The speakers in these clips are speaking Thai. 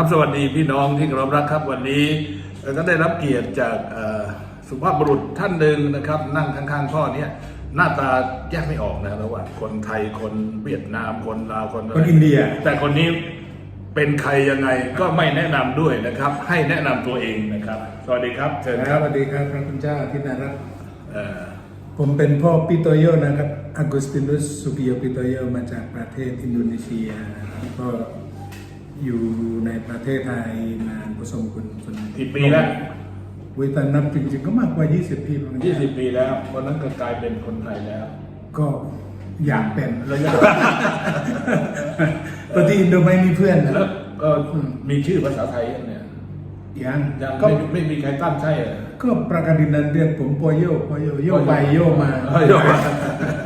ครับสวัสดีพี่น้องที่เคารพรักครับวันนี้เอ่อก็ได้รับเกียรติจากเอ่อสุภาพบุรุษท่านหนึ่งนะครับ นั่งข้างๆพ่อเนี่ยหน้าตาแยกไม่ออกนะระหว่างคนไทยคนเวียดนามคนลาวคนะไรคนอินเดีย แต่คนนี้เป็นใครยังไงก็ไม่แนะนำด้วยนะครับ ให้แนะนำตัวเองนะครับ สวัสดีครับเชิญคครัรับบสวัสดีครับพระคุณเจ้าที่น่ารักเอ่อผมเป็นพ่อปิโตโยนะครับอ g ก s สตินุสสุกิโยปิโตโยมาจากประเทศอินโดนีเซียนะครับก็ อยู่ในประเทศไทยนานพอสมควรจนกี่ปีแล้วเวลานับจริงๆก็มากกว่า 20 ปีพระคุณยี่เจ้าสิบปีแล้ววันนั้นก็กลายเป็นคนไทยแล้ว ก็อยากเป็นระยะปกติอินโดไม่มีเพื่อนนะแล้วก็มีชื่อภาษาไทยยังเนี่ยยังยังก็ไม่ไม่มีใครตั้งใช่เหรอก็ประกาศนันเรียกผมโปโยโปโยโยไปโยมาเฮ้ยโยมา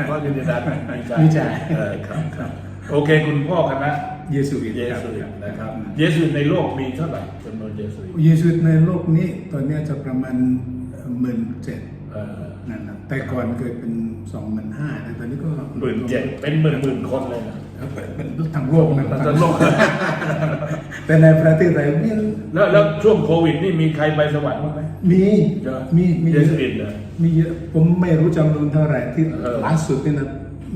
เพราะยินดีดันมีใจมีใจเออครับครับโอเคคุณพ่อคณะ เยซูอิตเยครับสุอิตนะครับเยสุอิตในโลกมีเท่าไหร่จำนวนเยสุอิตเยซูอิตในโลกนี้ตอนเนี้ยจะประมาณหมื่นเจ็ดเออนั่นนะแต่ก่อนเคยเป็นสองหมื่นห้าแต่ตอนนี้ก็หมื่นเจ็ดเป็นหมื่นหมื่นคนเลยนะเป็นทั้งโลกนะทั้งโลกแต่ในประเทศไทยมีแล้วแล้วช่วงโควิดนี่มีใครไปสวรรค์บ้างไหมมีเยอะมีมีเยซูอิตเหรอมีเยอะผมไม่รู้จำนวนเท่าไหร่ที่เออล่าสุดนี่นะ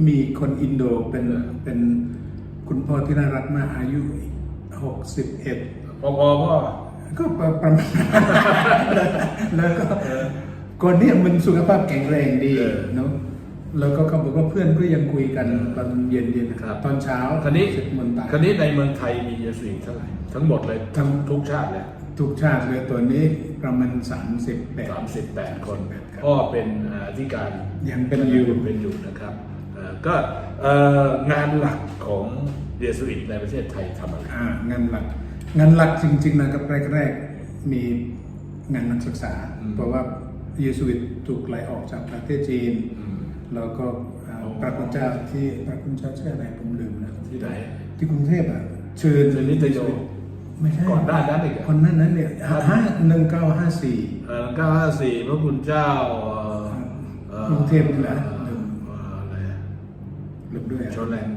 มีคนอินโดเป็นเออเป็น คุณพ่อที่น่ารักมากอายุหกสิบเอ็ดพอพอพ่อก็ประประมาณแล้วก็ก่อนเนี้มันสุขภาพแข็งแรงดีเออเนาะแล้วก็เขาบอกว่าเพื่อนก็ยังคุยกันตอนเย็นๆนะครับตอนเช้าคันนี้สิบโมงตาคันนี้ในเมืองไทยมีเยสุอิตเท่าไหร่ทั้งหมดเลยทั้งทุกชาติเลยทุกชาติเลยตัวนี้ประมาณสามสิบแปดสามสิบแปดคนครับพ่อเป็นอ่าที่การยังเป็นอยู่เป็นอยู่นะครับเอ่อ ก็เอ่องานหลักของเยสุอิตในประเทศไทยทำอะไรอ่างานหลัก งานหลักจริงๆนะครับแรกๆมีงานนักศึกษา เพราะว่าเยซูอิตถูกไล่ออกจากประเทศจีน แล้วก็อ่าพระคุณเจ้าที่พระคุณเจ้าชื่ออะไรผมลืมนะที่ไหนที่กรุงเทพอะเชิญเชิญนิตโยไม่ใช่ก่อนหน้านั้นอีกเหรอคนนั้นนั้นเนี่ยห้าหนึ่งเก้าห้าสี่เก้าห้าสี่พระคุณเจ้าเอ่อกรุงเทพนี่แหละ ลืมด้วยโชแลนด์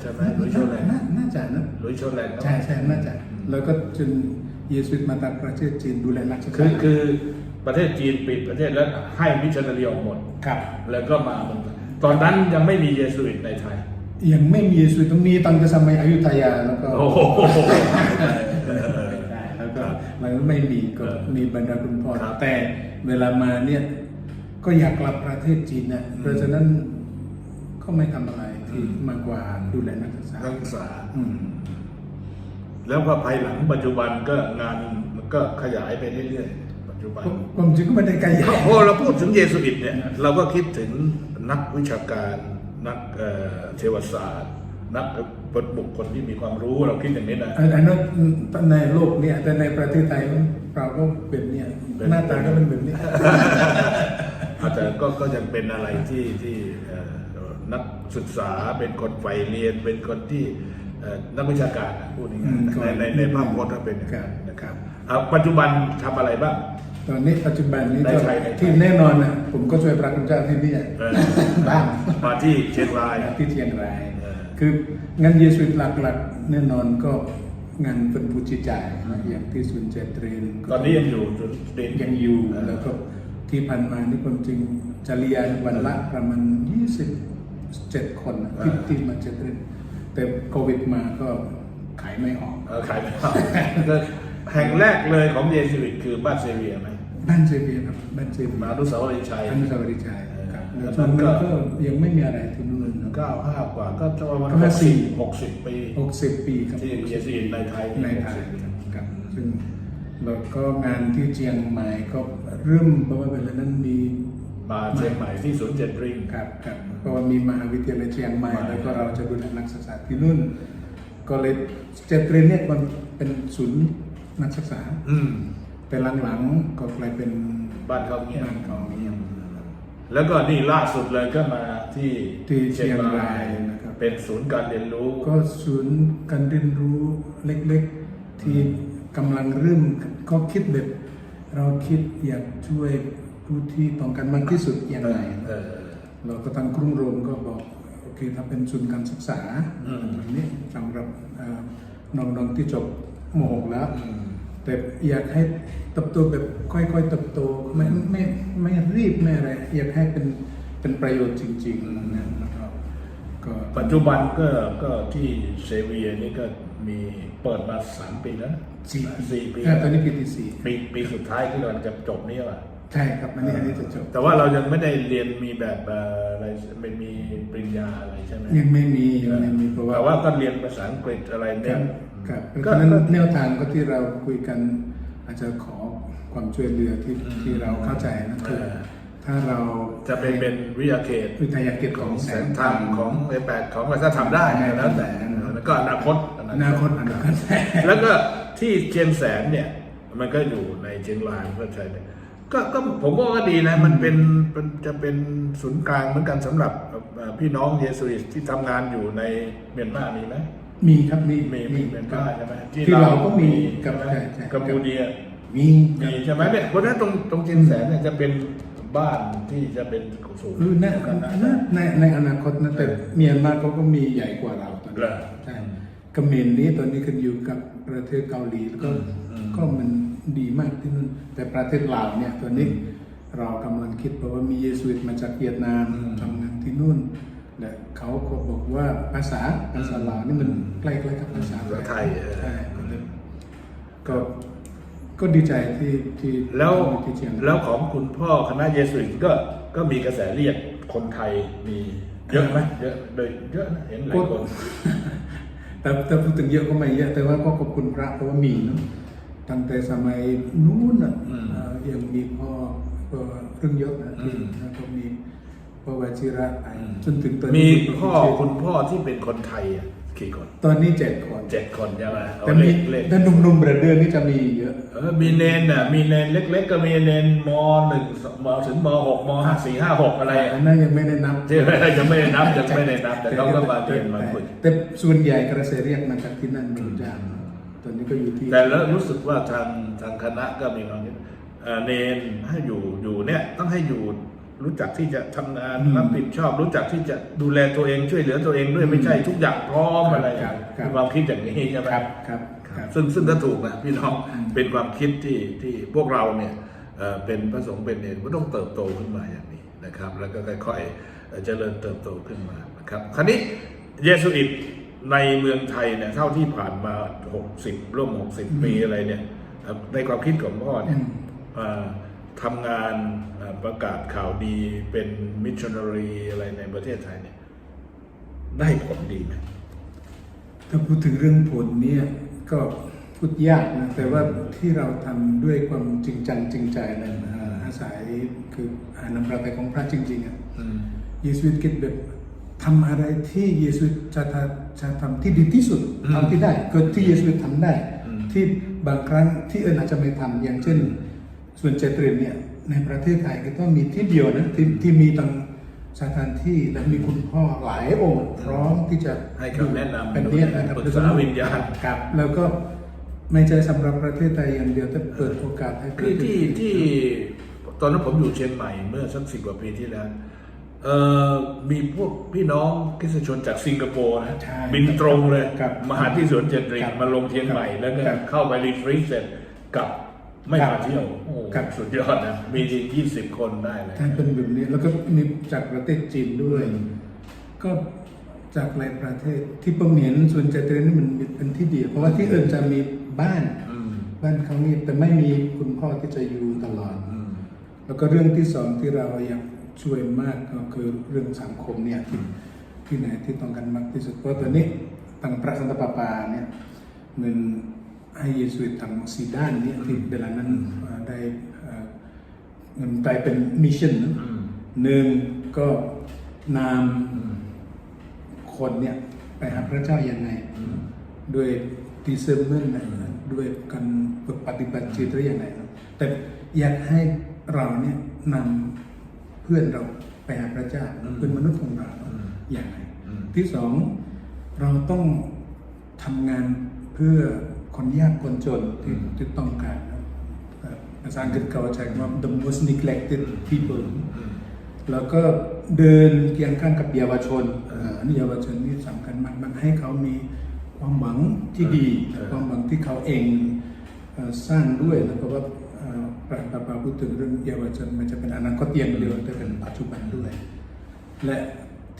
ใช่ไหมหลุยส์โชแลนด์น่าน่าจะนะหลุยส์โชแลนด์ใช่ใช่น่าจะแล้วก็จนเยซูมาจากประเทศจีนดูแลนักศึกคืษาอคือประเทศจีนปิดประเทศแล้วให้มิชชันนารีออกหมดครับ แล้วก็มาเมืองไทยตอนนั้นยังไม่มีเยสุอิตในไทย ยังไม่มีเยซูต้องมีตั้งแต่สมัยอยุธยาแล้วก็โอ้โหได้แล้วก็มันไม่มีก็เออมีบรรดาคุณพ่อครับแต่เวลามาเนี่ยก็อยากกลับประเทศจีนนะเพราะฉะนั้น ก็ไม่ทำอะไรที่มากกว่าดูแลนักศึกษา นักศึกษา อืม แล้วก็ภายหลังปัจจุบันก็งานมันก็ขยายไปเรื่อยๆ ปัจจุบันผมผมจริงก็ไม่ได้ไกลใหญ่พอเราพูดถึงเยสุอิตเนี่ย เราก็คิดถึงนักวิชาการนักเอ่อเทวศาสตร์ นักบุคคลที่มีความรู้เราคิดอย่างนี้นะ อันอันนั้นในโลกเนี่ยแต่ในประเทศไทยเราก็เป็นเนี่ยเป็น หน้าตาก็เป็นแบบนี้ อาจจะก็ก็ยังเป็นอะไรที่ที่เอ่อ นักศึกษาเป็นคนใฝ่เรียน เป็นคนที่เอ่อนักวิชาการอะพูดอืง่ายมๆในในในภาพพจน์ก็เป็นอย่างครันั้บนนะครับอะปัจจุบันทำอะไรบ้างตอนนี้ปัจจุบันนี้ในก็ไทยในไทยที่แน่นอนนะผมก็ช่วยพระคุณเจ้าที่นี่เออบ้างมาที่เชียงรายที่เชียงรายเออคืองานเยสุวิตหลักๆ แน่นอนก็งานเป็นผู้จิจ่ายนะอย่างที่ศูนย์เจตรีนตอนนี้ยังอยู่จนเด็กยังอยู่เออแล้วก็ที่ผ่านมานี่ความจริงจะเรียนวันละประมาณ 27คนนะที่ที่มาเจตรีนแต่โควิดมาก็ขายไม่ออก เออขายไม่ออกก็แห่งแรกเลยของเยสุวิตคือบ้านเซเวียไหมบ้านเจเบียครับบ้านเจเบียมาอนุสาวรีย์ชัยอนุสาวรีย์ชัยครับเออแล้วช่วงนั้นก็ยังไม่มีอะไรที่นู่นนะเก้าห้ากว่าก็จะประมาณก็ห้าสี่หกสิบปี หกสิบปีครับ ที่เยสุวิตในไทยในไทยครับซึ่งแล้วก็งานที่เชียงใหม่ก็เริ่มเพราะว่าเวลานั้นมี มาเชียงใหม่ที่ศูนย์เจ็ดริงครับครับเพราะว่ามีมหาวิทยาลัยเชียงใหม่ใหม่แล้วก็เราจะดูแลนักศึกษาที่นู่น ก็เลยเจ็ดเรียนเนี่ยมันเป็นศูนย์นักศึกษา อืมแต่หลังๆก็กลายเป็นบ้านเขาเงียบบ้านเขาเงียบแล้วก็นี่ล่าสุดเลยก็มาที่ที่เชียงรายนะครับเป็นศูนย์การเรียนรู้ ก็ศูนย์การเรียนรู้เล็กๆที่กำลังเริ่มก็คิดแบบเราคิดอยากช่วย ผู้ที่ต้องการมากที่สุดยังไงเออเราก็ทางกรุงโรมก็บอกโอเคถ้าเป็นศูนย์การศึกษาอืมแบบนี้สำหรับเอ่อน้องๆที่จบมหกแล้วอืมแต่อยากให้เติบโตแบบค่อยๆเติบโตไม่ไม่ไม่รีบไม่อะไรอยากให้เป็นเป็นประโยชน์จริงๆนะแล้วก็ก็ปัจจุบันก็ก็ที่เซเวียนี่ก็มีเปิดมาสามปีแล้วนะสี่สี่ปีอ่าตอนนี้ปีที่สี่ปีปีสุดท้ายที่เราจะจบนี่ว่ะ ใช่ครับอันนี้อันนี้จะจบแต่ว่าเรายังไม่ได้เรียนมีแบบเอ่ออะไรไม่มีปริญญาอะไรใช่ไหมยังไม่มียังไม่มีเพราะว่าแต่ว่าก็เรียนภาษาอังกฤษอะไรคเนี่รัยบครับเพก็ราะฉะนั้นแนวทางก็ที่เราคุยกัน อาจจะขอความช่วยเหลือที่อืมที่เราเข้าใจนะคือเออถ้าเราจะไปเป็นวิทยาเขตวิทยาเขตขขอองงแสแสงงธรรมของไอแปดของอะไรถ้าทำได้ก็แล้วแต่แล้วก็อนาคตอนาคตอนาคตแล้วก็ที่เชียงแสนเนี่ยมันก็อยู่ในเชียงรายก็ใช่ไหม ก็ก็ผมว่าก็ดีนะ มันเป็นเป็นจะเป็นศูนย์กลางเหมือนกันสำหรับเอ่อพี่น้องเยสุอิสที่ทำงานอยู่ในเมียนมามีไหมมีครับมีมีมีเมียนมาใช่ไหมที่เราก็มีกับใช่ไหมใช่ใช่กัมพูเดีย มีมีใช่ไหมเนี่ยเพราะฉะนั้นตรงตรงเชียงแสนเนี่ยจะเป็นบ้านที่จะเป็นสูงคือในกันนะในในในอนาคตนะแต่เมียนมาเขาก็มีใหญ่กว่าเราตอนเหรนี้อใช่เขมรนี้ตอนนี้ขึ้นอยู่กับประเทศเกาหลีแล้วก็อืม ก็มัน ดีมากที่นู่นแต่ประเทศลาวเนี่ยตอนนี้เรากำลังคิดเพราะว่ามีเยสุวิตมาจากเวียดนามทำงานที่นู่นและเขาก็บอกว่าภาษาภาษาลาวนี่มันใกล้ๆกับภาษาภาษาไทยเออใช่ก็เลยก็ก็ดีใจที่ที่แล้วที่เชียงแล้วของคุณพ่อคณะเยสุอิตก็ก็มีกระแสเรียกคนไทยมีเยอะไหมเยอะเลยเยอะนะเห็นหลายคนแต่แต่พูดถึงเยอะก็ไม่เยอะแต่ว่าก็ขอบคุณพระเพราะว่ามีเนอะ ตั้งแต่สมัยนู้นอะอืมเอ่อยังมีพ่อพ่อเครื่องยศนะอืม แล้วก็มีพ่อวชิระไปอืมจนถึงตอนมีนี้พ่อคุณพ่อที่เป็นคนไทยอะกี่คนตอนนี้เจ็ดคนเจ็ดคนใช่ไหมเอาแต่เลมีขเลขแต่หนุ่มๆประเดือนนี่จะมีเยอะ เออมีเนนอะมีเนนเล็ก ๆ ก็มีเนนมหนึ่งมถึงมหกมห้าสี่ห้าหกอะไรอันนั้นยังไม่ได้นับ ที่ยังไม่ได้นับยังไม่ได้นับ แต่เขาก็มาเรียนมาฝึก แต่ส่วนใหญ่กระแสเรียกมาจากที่นั่นรู้จัก ตอนนี้ก็อยู่ที่แต่แล้วรู้สึกว่าทางทางคณะก็มีความคิดเอ่อเนนให้อยู่อยู่เนี่ยต้องให้อยู่รู้จักที่จะทำงานอืมรับผิดชอบ รู้จักที่จะดูแลตัวเองช่วยเหลือตัวเองด้วยไม่ใช่ทุกอย่างพร้อมอะไรครับครับมีความคิดอย่างนี้ใช่ไหมครับครับครับซึ่งซึ่งก็ถูกนะพี่น้องอืมเป็นความคิดที่ที่พวกเราเนี่ยเอ่อเป็นพระสงฆ์เป็นเนรก็ต้องเติบโตขึ้นมาอย่างนี้นะครับ แล้วก็ค่อยๆเอ่อเจริญเติบโตขึ้นมานะครับคราวนี้เยสุอิต ในเมืองไทยเนี่ยเท่าที่ผ่านมา60ร่วม60ปีอะไรเนี่ยเอ่อในความคิดของพ่อเนี่ยอืมเอ่อทำงานเอ่อประกาศข่าวดีเป็นมิชชันนารีอะไรในประเทศไทยเนี่ยได้ผลดีไหมถ้าพูดถึงเรื่องผลเนี่ยก็พูดยากนะแต่ว่าที่เราทำด้วยความจริงจังจริงใจนะอ่าอาศัยคืออ่านำพระทัยของพระจริงๆอะอืมเยซูวิตคิดแบบ ทำอะไรที่เยซูวิตจะทำจะทำที่ดีที่สุดอืมทำที่ได้ก็ที่เยซูวิตทำได้อืมที่บางครั้งที่อื่นอาจจะไม่ทำอย่างเช่น ส่วนเจตรินเนี่ยในประเทศไทยก็ต้องมีที่เดียวนะที่ที่มีตั้งสถานที่และมีคุณพ่อหลายองค์พร้อมที่จะให้คำแนะนำเป็นเนี่ยนะครับปรึกษาวิญญาณครับแล้วก็ไม่ใช่สำหรับประเทศไทยอย่างเดียวแต่เปิดโอกาสให้ประที่เทศที่ที่ตอนนั้นผมอยู่เชียงใหม่เมื่อสักสิบกว่าปีที่แล้ว เอ่อมีพวกพี่น้องคริสตชนจากสิงคโปร์นะใช่บินตรงเลยครับมาหาที่สวนเจนริครังบมาลงเชียงใหม่ แล้วก็ครับเข้าไปรีทรีตเสร็จกลับไม่ครับมาเที่ยวโอ้โหครับ สุดยอดนะมียี่สิบคนได้เลย ท่านเป็นแบบนี้แล้วก็มีจากประเทศจีนด้วยอืมก็จากหลายประเทศที่ผมเห็นส่วนเจตรินนี่มันเป็นที่เดียวเพราะว่าที่อื่นจะมีบ้าน อืมบ้านเขานี่แต่ไม่มีคุณพ่อที่จะอยู่ตลอด อืม แล้วก็เรื่องที่สองที่เราอยาก ช่วยมากก็คือเรื่องสังคมเนี่ยที่ที่ไหนที่ต้องการมากที่สุดเพราะตอนนี้ทางพระสันตะปาปาเนี่ยเงินให้เยสุวิตทางซีดานเนี่ยที่เวลานั้นเอ่อได้เอ่อเงินกลายเป็นมิชชั่นนะอืมหนึ่งก็นอืมำคนเนี่ยไปหาพระเจ้ายังไงอืมด้วยดีเซอร์เมนนะด้วยการปฏิบัติจิตหรือยังไงนะแต่อยากให้เราเนี่ยนำเพื่อนเราไปหาพระเจ้าอืมเพื่อนมนุษย์ของเราอืมอย่างไรอืมที่สองเราต้องทำงานเพื่อคนยากคนจนที่ที่ต้องการนะเอ่อภาษาอังกฤษเขาใช้คำว่า the most neglected people อืมแล้วก็เดินเคียงข้างกับเยาวชนเอ่ออันนี้เยาวชนนี่สำคัญมากมันให้เขามีความหวังที่ดีเออความหวังที่เขาเองเอ่อสร้างด้วยแล้วก็ว่า เอ่อพระปาปาพูดถึงเรื่องเยาวชนมันจะเป็นอนาคตอย่างเดียวแต่เป็นปัจจุบันด้วย และ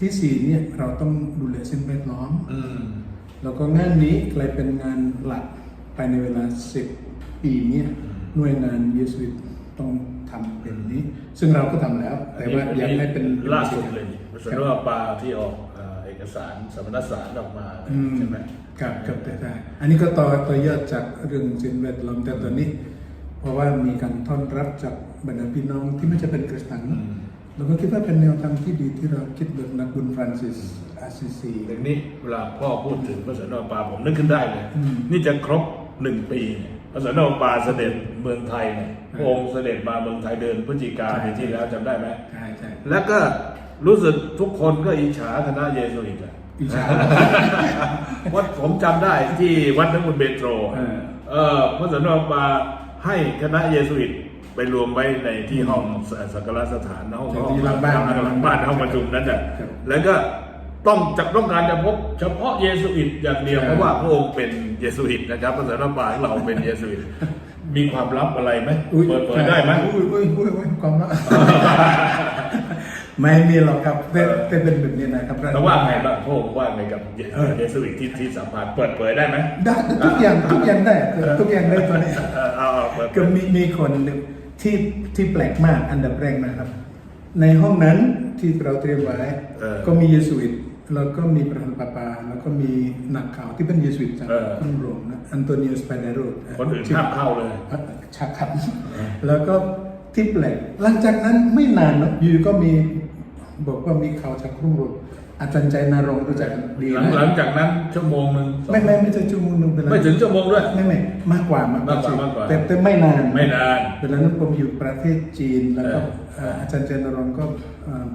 ที่สี่เนี่ยเราต้องดูแลสิ่งแวดล้อมอืมแล้วก็งานนี้กลายเป็นงานหลักภายในเวลา10ปีเนี่ยหน่วยงานเยสุวิตต้องทำเป็นนี้ ซึ่งเราก็ทำแล้ว แต่ว่ายังไม่เป็นล่าสุดเลยพระสนว่าปลาที่ออกเอ่อเอกสารสมณสารออกมาอืมใช่ไหมครับครับแต่ได้อันนี้ก็ต่อต่อยอดจากเรื่องสิ่งแวดล้อมแต่ตอนนี้ เพราะว่ามีการต้อนรับจากบรรดาพี่น้องที่ไม่จะเป็นคริสเตียนอืมเราก็คิดว่าเป็นแนวทางที่ดีที่เราคิดแบบนักบุญฟรานซิสอาซิซีอย่างนี้เวลาพ่อพูดถึงพระสนว่าปลาผมนึกขึ้นได้เลยอืมนี่จะครบหนึ่งปีเนี่ยพระสนว่าปลาเสด็จเมืองไทยเนี่ยพระองค์เสด็จมาเมืองไทยเดินพฤศจิกาใช่ปีที่แล้วจำได้ไหมใช่ใช่แล้วก็รู้สึกทุกคนก็อิจฉาคณะเยซูอิตอะอิจฉาวัดผมจำได้ที่วัดนบุญเบโตรเออเออพระสนอมา ให้คณะเยซูอิตไปรวมไว้ในที่ห้องสักการะสถานห้องที่หลังบ้านหลังบ้านห้องประชุมนั้นน่ะครับแล้วก็ต้องจะต้องการจะพบเฉพาะเยซูอิตอย่างเดียวใช่เพราะว่าพระองค์เป็นเยซูอิตนะครับพระสนอมาของเราเป็นเยซูอิตมีความลับอะไรไหมอุ๊ยเปิดเผยได้ไหมอุ้ยอุ้ยอุ้ยอุ้ยความลับ ไม่มีหรอกครับแต่แต่เป็นแบบนี้นะครับแต่ว่าไงบ้างพระองค์ว่าไงกับเยเออเยซูอิตที่ที่สัมภาษณ์เปิดเผยได้ไหมได้ทุกอย่างทุกอย่างได้ทุกอย่างได้ตอนนี้เออเอาเอาเปิดเผก็ยมีมีคนหนึ่งที่ที่แปลกมากอันดับแรกนะครับ ในห้องนั้นที่เราเตรียมไว้เออก็มีเยสุวิตแล้วก็มีประธานปาปา แล้วก็มีนักข่าวที่เป็นเยสุวิตจากเออกรุงโรมนะอันโตนิโอสไปเดโรคนอื่นห้ามเข้าเลยชักครับ แล้วก็ที่แปลกหลังจากนั้นไม่นานนะอยู่ก็มี บอกว่ามีข่าวจากกรุงโรมอาจารย์ใจนรงค์รู้จักดีหลังนะหลังจากนั้นชั่วโมงหนึ่งสองไม่ไม่ไม่ใช่ชั่วโมงหนึงเป็นไม่ถึงชั่วโมงด้วย ไม่ไม่มากกว่ามากมากกว่ามากกว่า แต่แต่ไม่นาน ไม่นาน เวลานั้นผมอยู่ประเทศจีนแล้วก็เออเอ่ออาจารย์เจนรงค์ก็เอ่อ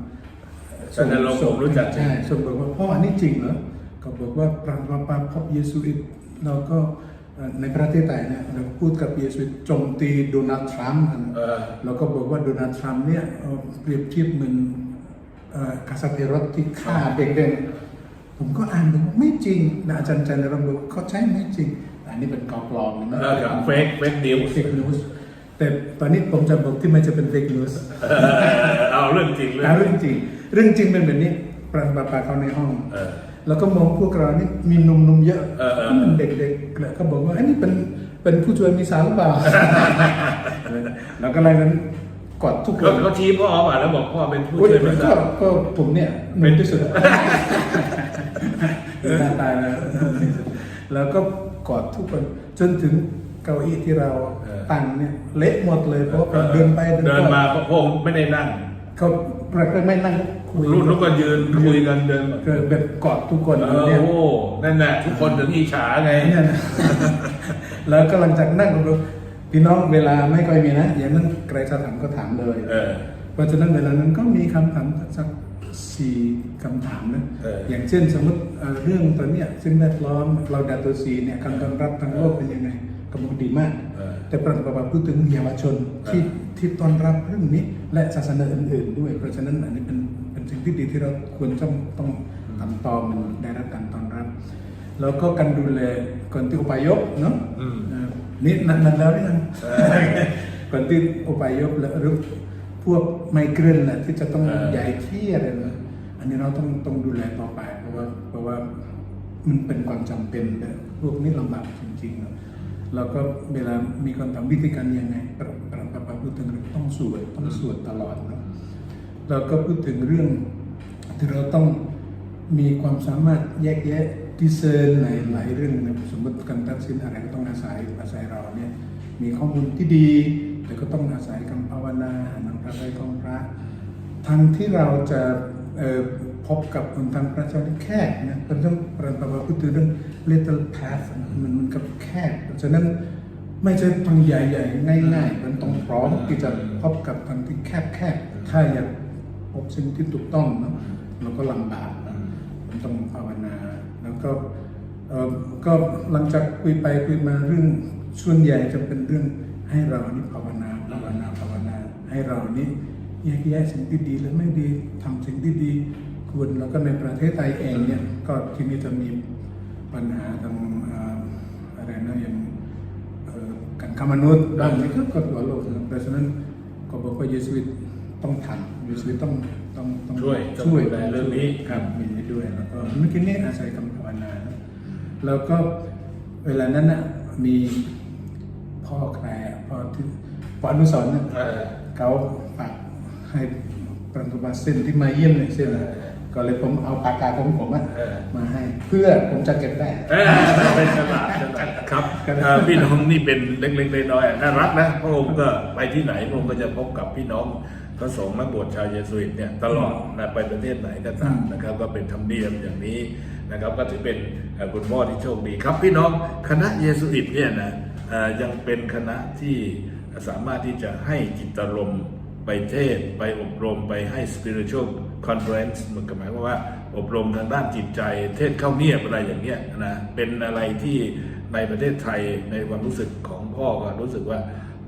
อาจารย์เจนรงค์ผมรู้จัก ใช่ส่งบอกว่าพ่ออันนี้จริงเหรอก็บอกว่าพระปาพบเยซูอิตแล้วก็เอ่อในประเทศไทยเนี่ยเราพูดกับเยซูอิตโจมตีโดนัลด์ทรัมป์เออ แล้วก็บอกว่าโดนัลด์ทรัมป์เนี่ยเอ่อเปรียบเทียบเหมือนเอ่อ กษัตริย์เฮโรดที่ฆ่าเด็กๆผมก็อ่านดูว่าไม่จริงนะอาจารย์เจนรงค์บอกว่าเขาใช่ไม่จริงแต่อันนี้เป็นกอปลอมนะเออกับเฟกเฟกนิวส์เฟกนิวส์แต่ตอนนี้ผมจะบอกที่มันจะเป็นเฟกนิวส์เอาเรื่องจริงเลยเรื่องจริง เรื่องจริงเป็นแบบนี้ปราปาปาเขาในห้องเออแล้วก็มองพวกเรานี่มีหนุ่มๆเยอะเออเออมันเด็กๆแล้วก็บอกว่าไอ้นี่เป็นเป็นผู้ช่วยมีสาวหรือเปล่าแล้วก็อะไรนั้น กอดทุกคเขานเขาชี้พ่อมาแล้วบอกพ่อเป็นผู้อุ๊ยช่วยเป็นก็ก็ผมเนี่ยหนุ่มที่สุดหน้าตาแล้วแล้วก็กอดทุกคนจนถึงเก้าอี้ที่เราตั้งเนี่ยเละหมดเลยเพราะว่าเดินไปเดินมาพระองค์ไม่ได้นั่งเขาเราก็ไม่นั่งคุยรุ่นนู้นก็ยืนคุยกันเดินก็แบบกอดทุกคนเออเนี่ย โอ้นั่นแหละทุกคนถึงอิจฉาไง เนี่ยนะ แล้วก็หลังจากนั่งดู พี่น้องเวลาไม่ค่อยมีนะอย่างนั้นใครจะถามก็ถามเลยเออ เพราะฉะนั้นเวลานั้นก็มีคำถามสักสี่คำถามนะเอออย่างเช่นสมมติเอ่อเรื่องตอนเนี้ยสิ่งแวดล้อมเราดาตัวซีเนี่ยการต้อนรับทางโลกเป็นยังไงก็บอกดีมาก เออ แต่ปรากฏว่าพูดถึงเยาวชนที่ที่ต้อนรับเรื่องนี้และศาสนาอื่น ๆ ด้วย เพราะฉะนั้นอันนี้เป็นเป็นสิ่งที่ดีที่เราควรต้องต้องทำต่อมันได้รับการต้อนรับ แล้วก็การดูแลคนที่อุปยพเนาะอืม เอ่อ นี่นั่นนั่นแล้วนี่ยังเออคนที่อุปยพและหรือพวกไมเกรนน่ะที่จะต้องเออ ใหญ่ที่อะไรนะอันนี้เราต้องต้องดูแลต่อไป เพราะว่าเพราะว่ามันเป็นความจำเป็นแต่พวกนี้ลำบากจริงๆเนอะแล้วก็เวลามีคนทำวิธีการยังไงปรปรปรปรพูดถึงเรื่องต้องสวดต้องสวดตลอดเนอะแล้วก็พูดถึงเรื่องที่เราต้องมีความสามารถแยกแยะ ดิเซอร์ในหลายเรื่องนะสมมติการตัดสินอะไรก็ต้องอาศัยอาศัยเราเนี่ยมีข้อมูลที่ดี แต่ก็ต้องอาศัยคำภาวนาหนังพระไตรของพระทางที่เราจะพบกับคนทางพระเจ้าที่แคบนะเป็นเรื่องประปาพูดถึงเรื่อง little path มันมันกับแคบฉะนั้นไม่ใช่ทางใหญ่ๆง่าย ๆ มันต้องพร้อมที่จะพบกับทางที่แคบๆถ้าอยากพบสิ่งที่ถูกต้องเนาะเราก็ลำบาก ต้องภาวนา แล้วก็ก็หลังจากคุยไปคุยมาเรื่องส่วนใหญ่จะเป็นเรื่องให้เรานี่ภาวนาภาวนาภาวนา ให้เรานี่แยกแยะสิ่งที่ดีและไม่ดีทำสิ่งที่ดีควรแล้วก็ในประเทศไทยเองเนี่ยก็ที่นี่จะมีปัญหาทางออะไรนะอย่างการค้ามนุษย์บ้างนี่ก็ก็ทั่วโลกนะเพราะฉะนั้นก็บอกว่าเยสวิตต้องทำเยสวิตต้อง ต้องต้องช่วยต้องช่วยดูแลเรื่องนี้ครับมีด้วยแล้วก็เมื่อกี้นี้อาศัยคำภาวนานะแล้วก็เวลานั้นน่ะมีพ่อใครอะพ่อที่พ่ออนุสรณ์น่ะเออเขาฝากให้ปรันตุบาเส้นที่มาเยี่ยมในเส้นน่ะก็เลยผมเอาปากกาของผมอะเออมาให้ เพื่อผมจะเก็บได้เออเป็นฉลาดฉลาดครับเอ่อพี่น้องนี่เป็นเล็กๆน้อยๆน่ารักนะพระองค์ก็ไปที่ไหนพระองค์ก็จะพบกับพี่น้อง พระสงฆ์นักบวชชาวเยสุอิตเนี่ยตลอดนะไปประเทศไหนก็ตามนะครับ ก็เป็นธรรมเนียมอย่างนี้นะครับ ก็ถือเป็นเอ่อคุณพ่อที่โชคดีครับ พี่น้องคณะเยสุอิตเนี่ยนะเอ่อยังเป็นคณะที่สามารถที่จะให้จิตรมณ์ไปเทศน์ไปอบรมไปให้ spiritual conference เหมือนกับหมายความว่าอบรมทางด้านจิตใจ เทศเข้าเงียบอะไรอย่างเงี้ยนะเป็นอะไรที่ในประเทศไทยในความรู้สึกของพ่อก็รู้สึกว่า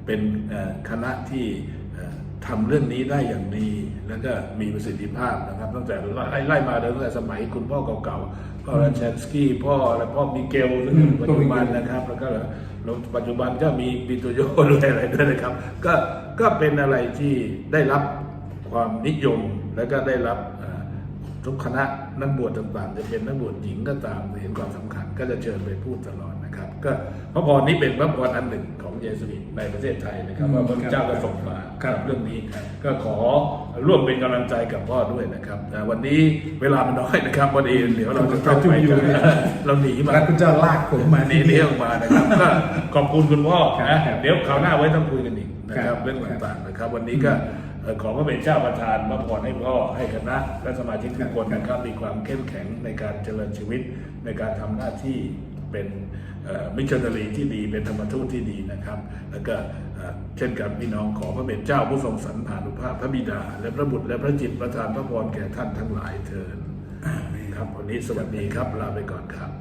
เป็นเอ่อคณะที่เอ่อ ทำเรื่องนี้ได้อย่างดี แล้วก็มีประสิทธิภาพนะครับ ตั้งแต่ไล่ไล่มาตั้งแต่สมัยคุณพ่อเก่าๆพ่อรัชแชนสกี้พ่อและพ่อมิเกลซึ่งเป็นปัจจุบันนะครับ แล้วก็แล้วปัจจุบันก็มีปิโตโยด้วยอะไรด้วยนะครับ ก็ก็เป็นอะไรที่ได้รับความนิยมแล้วก็ได้รับเอ่อ ทุกคณะนักบวชต่างๆ จะเป็นนักบวชหญิงก็ตามเห็นความสำคัญก็จะเชิญไปพูดตลอดนะครับ ก็พระพรนี้เป็นพระพรอันหนึ่งของเยสุอิตในประเทศไทยนะครับอืมว่าพระเจ้าก็ส่งมาครับเรื่องนี้ก็ขอร่วมเป็นกำลังใจกับพ่อด้วยนะครับแต่วันนี้เวลามันน้อยนะครับวันนี้เดี๋ยวเราจะต้องไปกันเราหนีมาพระคุณเจ้าลากผมมาหนีเที่ยวมานะครับก็ขอบคุณคุณพ่อครันะบเดี๋ยวคราวหน้าไว้ต้องคุยกันอีกนะคครัรับบเรื่องต่างๆนะครับ วันนี้ก็ เอ่อขอพระเป็นเจ้าประทานพระพรให้พ่อให้คณะและสมาชิกทุกคนนะครับมีความเข้มแข็งในการเจริญชีวิตในการทำหน้าที่เป็นมิชชันนารีที่ดีเป็นธรรมทูตที่ดีนะครับ แล้วก็เช่นกับพี่น้องขอพระเป็นเจ้าผู้ทรงสรรพานุภาพพระบิดา และพระบุตรและพระจิตประทานพระพรแก่ท่านทั้งหลายเถิดครับวันนี้สวัสดีครับลาไปก่อนครับ